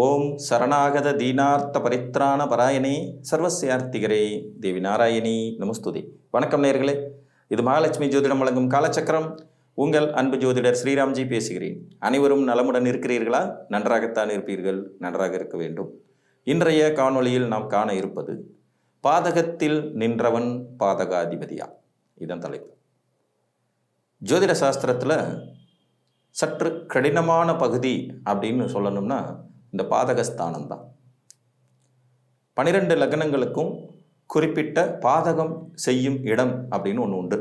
ஓம் சரணாகத தீனார்த்த பரித்ராண பராயணே சர்வசியார்த்திகரே தேவி நாராயணி நமஸ்துதி. வணக்கம் நேர்களே. இது மகாலட்சுமி ஜோதிடம் வழங்கும் காலச்சக்கரம். உங்கள் அன்பு ஜோதிடர் ஸ்ரீராம்ஜி பேசுகிறேன். அனைவரும் நலமுடன் இருக்கிறீர்களா? நன்றாகத்தான் இருப்பீர்கள். நன்றாக இருக்க வேண்டும். இன்றைய காணொளியில் நாம் காண இருப்பது பாதகத்தில் நின்றவன் பாதகாதிபதியா? இதன் தலைப்பு. ஜோதிட சாஸ்திரத்தில் சற்று கடினமான பகுதி அப்படின்னு சொல்லணும்னா இந்த பாதகஸ்தானம் தான். பனிரெண்டு லக்னங்களுக்கும் குறிப்பிட்ட பாதகம் செய்யும் இடம் அப்படின்னு ஒன்று உண்டு.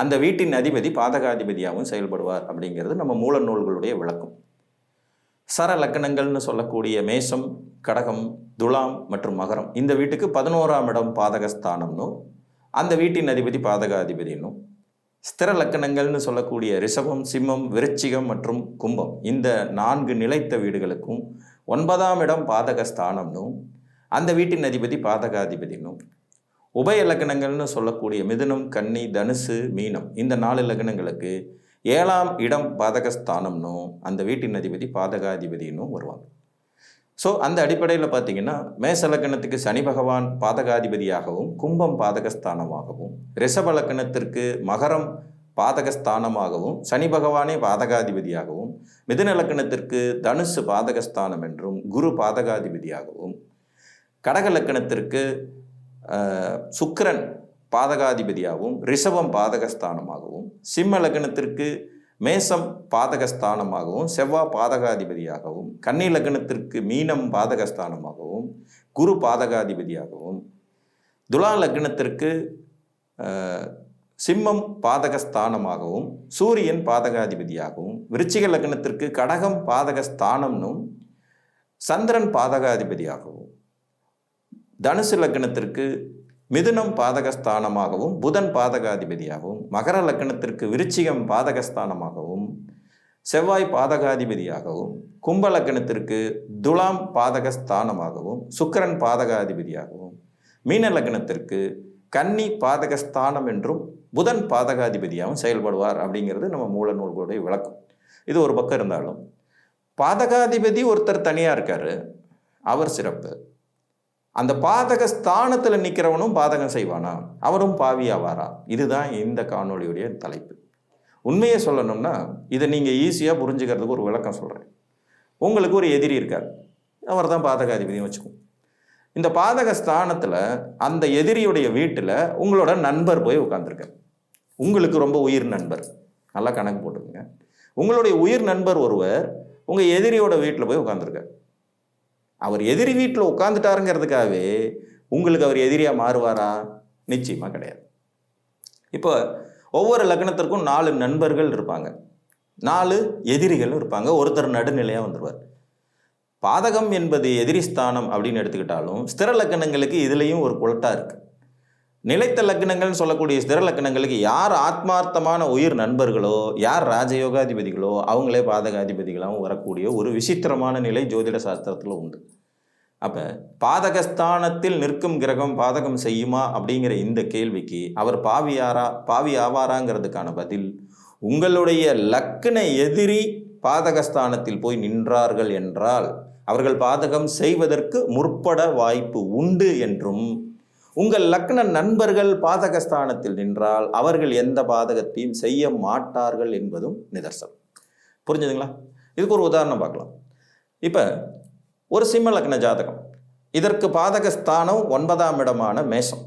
அந்த வீட்டின் அதிபதி பாதகாதிபதியாகவும் செயல்படுவார் அப்படிங்கிறது நம்ம மூல நூல்களுடைய விளக்கம். சர லக்னங்கள்னு சொல்லக்கூடிய மேஷம் கடகம் துலாம் மற்றும் மகரம். இந்த வீட்டுக்கு பதினோராம் இடம் பாதகஸ்தானம்னும் அந்த வீட்டின் அதிபதி பாதகாதிபதினும் ஸ்திர லக்கணங்கள்னு சொல்லக்கூடிய ரிஷபம் சிம்மம் விருச்சிகம் மற்றும் கும்பம். இந்த நான்கு நிலைத்த வீடுகளுக்கும் ஒன்பதாம் இடம் பாதக ஸ்தானம்னும் அந்த வீட்டின் அதிபதி பாதகாதிபதினும். உபய லக்கணங்கள்னு சொல்லக்கூடிய மிதுனம் கன்னி தனுசு மீனம் இந்த நாலு லக்னங்களுக்கு ஏழாம் இடம் பாதகஸ்தானம்னும் அந்த வீட்டின் அதிபதி பாதகாதிபதினும் வருவாங்க. ஸோ அந்த அடிப்படையில் பார்த்தீங்கன்னா மேசலக்கணத்துக்கு சனி பகவான் பாதகாதிபதியாகவும் கும்பம் பாதகஸ்தானமாகவும் ரிஷபலக்கணத்திற்கு மகரம் பாதகஸ்தானமாகவும் சனி பகவானே பாதகாதிபதியாகவும் மிதுனலக்கணத்திற்கு தனுசு பாதகஸ்தானம் என்றும் குரு பாதகாதிபதியாகவும் கடகலக்கணத்திற்கு சுக்கரன் பாதகாதிபதியாகவும் ரிஷபம் பாதகஸ்தானமாகவும் சிம்ம லக்னத்திற்கு மேசம் பாதகஸ்தானமாகவும் செவ்வாய் பாதகாதிபதியாகவும் கன்னி லக்னத்திற்கு மீனம் பாதகஸ்தானமாகவும் குரு பாதகாதிபதியாகவும் துலா லக்னத்திற்கு சிம்மம் பாதகஸ்தானமாகவும் சூரியன் பாதகாதிபதியாகவும் விருச்சிக லக்னத்திற்கு கடகம் பாதகஸ்தானம்னும் சந்திரன் பாதகாதிபதியாகவும் தனுசு லக்னத்திற்கு மிதுனம் பாதகஸ்தானமாகவும் புதன் பாதகாதிபதியாகவும் மகர லக்னத்திற்கு விருச்சிகம் பாதகஸ்தானமாகவும் செவ்வாய் பாதகாதிபதியாகவும் கும்ப லக்னத்திற்கு துலாம் பாதகஸ்தானமாகவும் சுக்கிரன் பாதகாதிபதியாகவும் மீன லக்னத்திற்கு கன்னி பாதகஸ்தானம் என்றும் புதன் பாதகாதிபதியாகவும் செயல்படுவார் அப்படிங்கிறது நம்ம மூல நூல்களுடைய விளக்கம். இது ஒரு பக்கம் இருந்தாலும் பாதகாதிபதி ஒருத்தர் தனியாக இருக்கார் அவர் சிறப்பு. அந்த பாதக ஸ்தானத்தில் நிற்கிறவனும் பாதகம் செய்வானா? அவரும் பாவி இதுதான் இந்த காணொலியுடைய தலைப்பு. உண்மையை சொல்லணும்னா இதை நீங்கள் ஈஸியாக புரிஞ்சுக்கிறதுக்கு ஒரு விளக்கம் சொல்கிறேன் உங்களுக்கு ஒரு எதிரி இருக்கார். அவர் தான் பாதகாதிபதியும் வச்சுக்கோங்க. இந்த பாதக ஸ்தானத்தில் அந்த எதிரியுடைய வீட்டில் உங்களோட நண்பர் போய் உட்காந்துருக்கார் உங்களுக்கு ரொம்ப உயிர் நண்பர். நல்லா கணக்கு போட்டுக்கோங்க. உங்களுடைய உயிர் நண்பர் ஒருவர் உங்கள் எதிரியோட வீட்டில் போய் உட்காந்துருக்கார் அவர் எதிரி வீட்டில் உட்காந்துட்டாருங்கிறதுக்காகவே உங்களுக்கு அவர் எதிரியாக மாறுவாரா? நிச்சயமாக கிடையாது. இப்போ ஒவ்வொரு லக்னத்திற்கும் நாலு நண்பர்கள் இருப்பாங்க. நாலு எதிரிகளும் இருப்பாங்க. ஒருத்தர் நடுநிலையாக வந்துடுவார் பாதகம் என்பது எதிரி ஸ்தானம் அப்படின்னு எடுத்துக்கிட்டாலும் ஸ்திர லக்கணங்களுக்கு இதுலேயும் ஒரு குலட்டா இருக்குது நிலைத்த லக்னங்கள்னு சொல்லக்கூடிய ஸ்திர லக்னங்களுக்கு யார் ஆத்மார்த்தமான உயிர் நண்பர்களோ யார் ராஜயோகாதிபதிகளோ அவங்களே பாதகாதிபதிகளாகவும் வரக்கூடிய ஒரு விசித்திரமான நிலை ஜோதிட சாஸ்திரத்தில் உண்டு. அப்போ பாதகஸ்தானத்தில் நிற்கும் கிரகம் பாதகம் செய்யுமா அப்படிங்கிற இந்த கேள்விக்கு அவர் பாவியாரா பாவி ஆவாராங்கிறதுக்கான பதில் உங்களுடைய லக்ன எதிரி பாதகஸ்தானத்தில் போய் நின்றார்கள் என்றால் அவர்கள் பாதகம் செய்வதற்கு முற்பட வாய்ப்பு உண்டு என்றும் உங்கள் லக்ன நண்பர்கள் பாதகஸ்தானத்தில் நின்றால் அவர்கள் எந்த பாதகத்தையும் செய்ய மாட்டார்கள் என்பதும் நிதர்சனம். புரிஞ்சுதுங்களா? இதுக்கு ஒரு உதாரணம் பார்க்கலாம். இப்போ ஒரு சிம்ம லக்ன ஜாதகம். இதற்கு பாதகஸ்தானம் ஒன்பதாம் இடமான மேஷம்.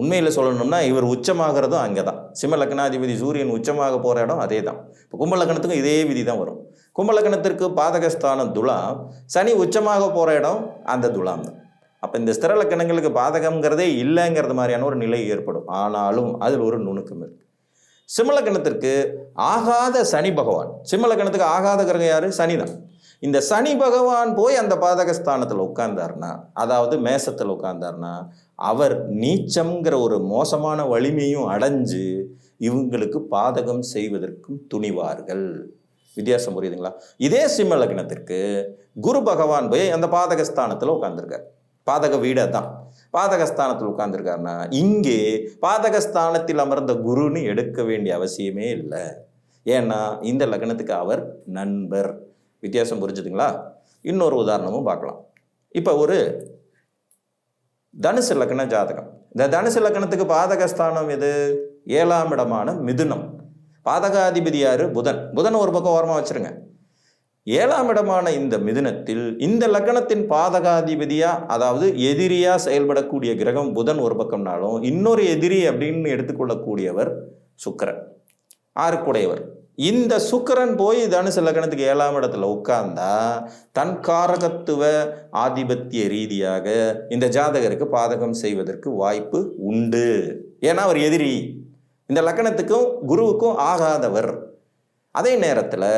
உண்மையில் சொல்லணும்னா இவர் உச்சமாகிறதும் அங்கே தான் சிம்ம லக்னாதிபதி சூரியன் உச்சமாக போகிற இடம் அதே தான் இப்போ கும்பலக்கணத்துக்கும் இதே விதி தான் வரும் கும்பலக்கணத்திற்கு பாதகஸ்தானம் துலாம். சனி உச்சமாக போகிற இடம் அந்த துலாம் தான் அப்போ இந்த ஸ்திர லக்கணங்களுக்கு பாதகம்ங்கிறதே இல்லைங்கிறது மாதிரியான ஒரு நிலை ஏற்படும். ஆனாலும் அதில் ஒரு நுணுக்கம் இருக்கு. சிம்மலக்கணத்திற்கு ஆகாத சனி பகவான். சிம்மலக்கணத்துக்கு ஆகாத கிரகம் யாரு? சனி தான் இந்த சனி பகவான் போய் அந்த பாதகஸ்தானத்தில் உட்கார்ந்தார்னா அதாவது மேசத்தில் உட்கார்ந்தார்னா அவர் நீச்சம்ங்கிற ஒரு மோசமான வலிமையும் அடைஞ்சு இவங்களுக்கு பாதகம் செய்வதற்கும் துணிவார்கள். வித்தியாசம் புரியுதுங்களா? இதே சிம்ம லக்னத்திற்கு குரு பகவான் போய் அந்த பாதகஸ்தானத்தில் உட்காந்துருக்கார் பாதக வீடை தான் பாதகஸ்தானத்தில் உட்கார்ந்துருக்காருன்னா இங்கே பாதகஸ்தானத்தில் அமர்ந்த குருன்னு எடுக்க வேண்டிய அவசியமே இல்லை. ஏன்னா இந்த லக்னத்துக்கு அவர் நண்பர். வித்தியாசம் புரிஞ்சுதுங்களா? இன்னொரு உதாரணமும் பார்க்கலாம். இப்போ ஒரு தனுசு லக்ன ஜாதகம். இந்த தனுசு லக்னத்துக்கு பாதகஸ்தானம் எது? ஏழாம் இடமான மிதுனம். பாதகாதிபதியாரு புதன். புதன் ஒரு பக்கம் ஓரமாக வச்சிருங்க. ஏழாம் இடமான இந்த மிதுனத்தில் இந்த லக்னத்தின் பாதகாதிபதியா அதாவது எதிரியா செயல்படக்கூடிய கிரகம் புதன் ஒரு பக்கம்னாலும் இன்னொரு எதிரி அப்படின்னு எடுத்துக்கொள்ளக்கூடியவர் சுக்கரன். ஆறுக்குடையவர். இந்த சுக்கரன் போய் தனுசு லக்னத்துக்கு ஏழாம் இடத்துல உட்கார்ந்தா தன் காரகத்துவ ஆதிபத்திய ரீதியாக இந்த ஜாதகருக்கு பாதகம் செய்வதற்கு வாய்ப்பு உண்டு. ஏன்னா அவர் எதிரி. இந்த லக்னத்துக்கும் குருவுக்கும் ஆகாதவர். அதே நேரத்தில்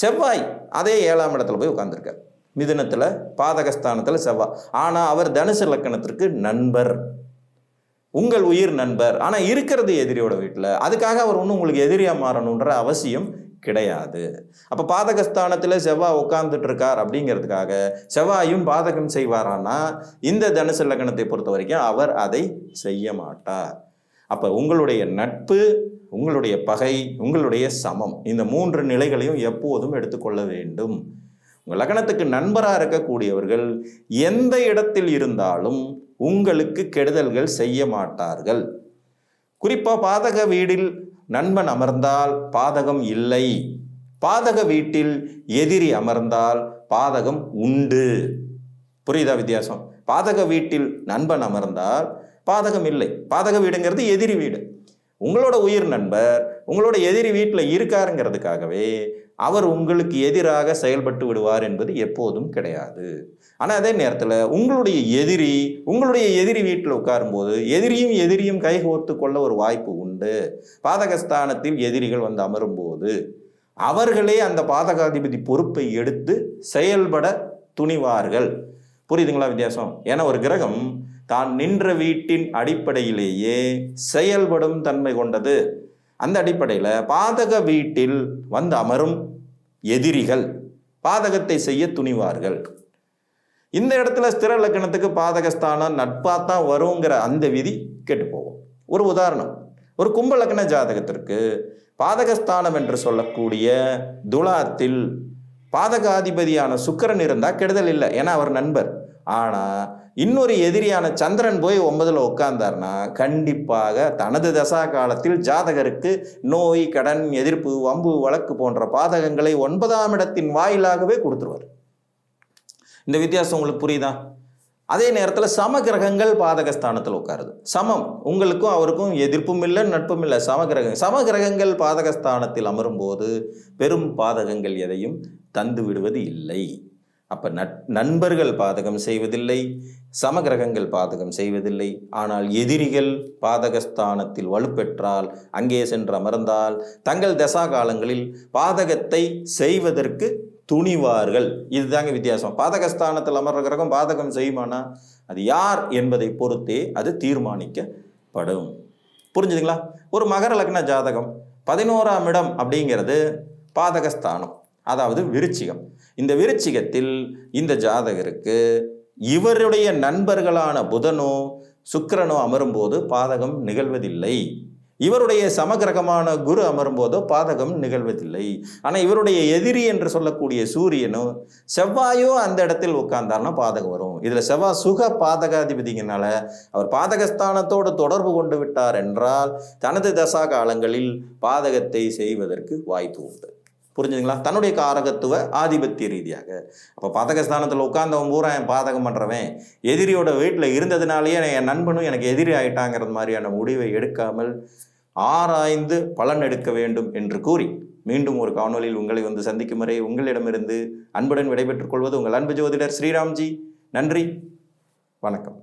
செவ்வாய் அதே ஏழாம் இடத்துல போய் உட்காந்துருக்கார் மிதுனத்தில் பாதகஸ்தானத்தில் செவ்வாய். ஆனால் அவர் தனுசு லக்கணத்திற்கு நண்பர். உங்கள் உயிர் நண்பர். ஆனால் இருக்கிறது எதிரியோட வீட்டில். அதுக்காக அவர் ஒன்றும் உங்களுக்கு எதிரியாக மாறணுன்ற அவசியம் கிடையாது. அப்போ பாதகஸ்தானத்தில் செவ்வாய் உட்கார்ந்துட்டு இருக்கார் அப்படிங்கிறதுக்காக செவ்வாயும் பாதகம் செய்வாரானா இந்த தனுசு லக்னத்தை பொறுத்த வரைக்கும் அவர் அதை செய்ய மாட்டார். அப்போ உங்களுடைய நட்பு உங்களுடைய பகை உங்களுடைய சமம். இந்த மூன்று நிலைகளையும் எப்போதும் எடுத்துக்கொள்ள வேண்டும். உங்கள் லக்னத்துக்கு நண்பராக இருக்கக்கூடியவர்கள் எந்த இடத்தில் இருந்தாலும் உங்களுக்கு கெடுதல்கள் செய்ய மாட்டார்கள். குறிப்பாக பாதக வீடில் நண்பன் அமர்ந்தால் பாதகம் இல்லை. பாதக வீட்டில் எதிரி அமர்ந்தால் பாதகம் உண்டு. புரியுதா வித்தியாசம்? பாதக வீட்டில் நண்பன் அமர்ந்தால் பாதகம் இல்லை. பாதக வீடுங்கிறது எதிரி வீடு. உங்களோட உயிர் நண்பர் உங்களோட எதிரி வீட்டில் இருக்காருங்கிறதுக்காகவே அவர் உங்களுக்கு எதிராக செயல்பட்டு விடுவார் என்பது எப்போதும் கிடையாது. ஆனால் அதே நேரத்தில் உங்களுடைய எதிரி உங்களுடைய எதிரி வீட்டில் உட்காரும்போது எதிரியும் எதிரியும் கைகோர்த்து கொள்ள ஒரு வாய்ப்பு உண்டு. பாதகஸ்தானத்தில் எதிரிகள் வந்து அமரும்போது அவர்களே அந்த பாதகாதிபதி பொறுப்பை எடுத்து செயல்பட துணிவார்கள். புரியுதுங்களா வித்தியாசம்? ஏன்னா ஒரு கிரகம் தான் நின்ற வீட்டின் அடிப்படையிலேயே செயல்படும் தன்மை கொண்டது. அந்த அடிப்படையில் பாதக வீட்டில் வந்து அமரும் எதிரிகள் பாதகத்தை செய்ய துணிவார்கள். இந்த இடத்துல ஸ்திர லக்கணத்துக்கு பாதகஸ்தானம் நட்பா தான் வருங்கிற அந்த விதி கெட்டு போகும். ஒரு உதாரணம். ஒரு கும்ப லக்கண ஜாதகத்திற்கு பாதகஸ்தானம் என்று சொல்லக்கூடிய துலாத்தில் பாதகாதிபதியான சுக்கிரன் இருந்தால் கெடுதல் இல்லை. ஏன்னா அவர் நண்பர். ஆனால் இன்னொரு எதிரியான சந்திரன் போய் ஒன்பதில் உட்கார்ந்தார்னா கண்டிப்பாக தனது தசா காலத்தில் ஜாதகருக்கு நோய் கடன் எதிர்ப்பு வம்பு வழக்கு போன்ற பாதகங்களை ஒன்பதாம் இடத்தின் வாயிலாகவே கொடுத்துருவார். இந்த வித்தியாசம் உங்களுக்கு புரியுதா? அதே நேரத்தில் சம கிரகங்கள் பாதகஸ்தானத்தில் உட்காருது. சமம். உங்களுக்கும் அவருக்கும் எதிர்ப்பும் இல்லை நட்பும் இல்லை. சம கிரகம் சம கிரகங்கள் பாதகஸ்தானத்தில் அமரும்போது பெரும் பாதகங்கள் எதையும் தந்து விடுவது இல்லை. அப்போ நட் நண்பர்கள் பாதகம் செய்வதில்லை சமகிரகங்கள் பாதகம் செய்வதில்லை. ஆனால் எதிரிகள் பாதகஸ்தானத்தில் வலுப்பெற்றால் அங்கே சென்று அமர்ந்தால் தங்கள் தசா காலங்களில் பாதகத்தை செய்வதற்கு துணிவார்கள். இதுதாங்க வித்தியாசம். பாதகஸ்தானத்தில் அமர்ற கிரகம் பாதகம் செய்யுமானா? அது யார் என்பதை பொறுத்தே அது தீர்மானிக்கப்படும். புரிஞ்சுதுங்களா? ஒரு மகர லக்ன ஜாதகம் பதினோராம் இடம் அப்படிங்கிறது பாதகஸ்தானம் அதாவது விருச்சிகம். இந்த விருச்சிகத்தில் இந்த ஜாதகருக்கு இவருடைய நண்பர்களான புதனோ சுக்கிரனோ அமரும்போது பாதகம் நிகழ்வதில்லை. இவருடைய சமகிரகமான குரு அமரும்போதோ பாதகம் நிகழ்வதில்லை. ஆனால் இவருடைய எதிரி என்று சொல்லக்கூடிய சூரியனோ செவ்வாயோ அந்த இடத்தில் உட்கார்ந்தார்னா பாதகம் வரும். இதில் செவ்வாய் சுக பாதகாதிபதிங்கனால அவர் பாதகஸ்தானத்தோடு தொடர்பு கொண்டு விட்டார் என்றால் தனது தசா காலங்களில் பாதகத்தை செய்வதற்கு வாய்ப்பு உண்டு. புரிஞ்சுதுங்களா? தன்னுடைய காரகத்துவ ஆதிபத்திய ரீதியாக. அப்போ பாதகஸ்தானத்தில் உட்கார்ந்தவன் பூரா என் பாதகம் பண்ணுறவன் எதிரியோட வீட்டில் இருந்ததுனாலேயே என் நண்பனும் எனக்கு எதிரி ஆயிட்டாங்கிறது மாதிரியான முடிவை எடுக்காமல் ஆராய்ந்து பலன் எடுக்க வேண்டும் என்று கூறி மீண்டும் ஒரு காணொலியில் உங்களை வந்து சந்திக்கும் வரை உங்களிடமிருந்து அன்புடன் விடைபெற்றுக் கொள்வது உங்கள் அன்பு ஜோதிடர் ஸ்ரீராம்ஜி. நன்றி. வணக்கம்.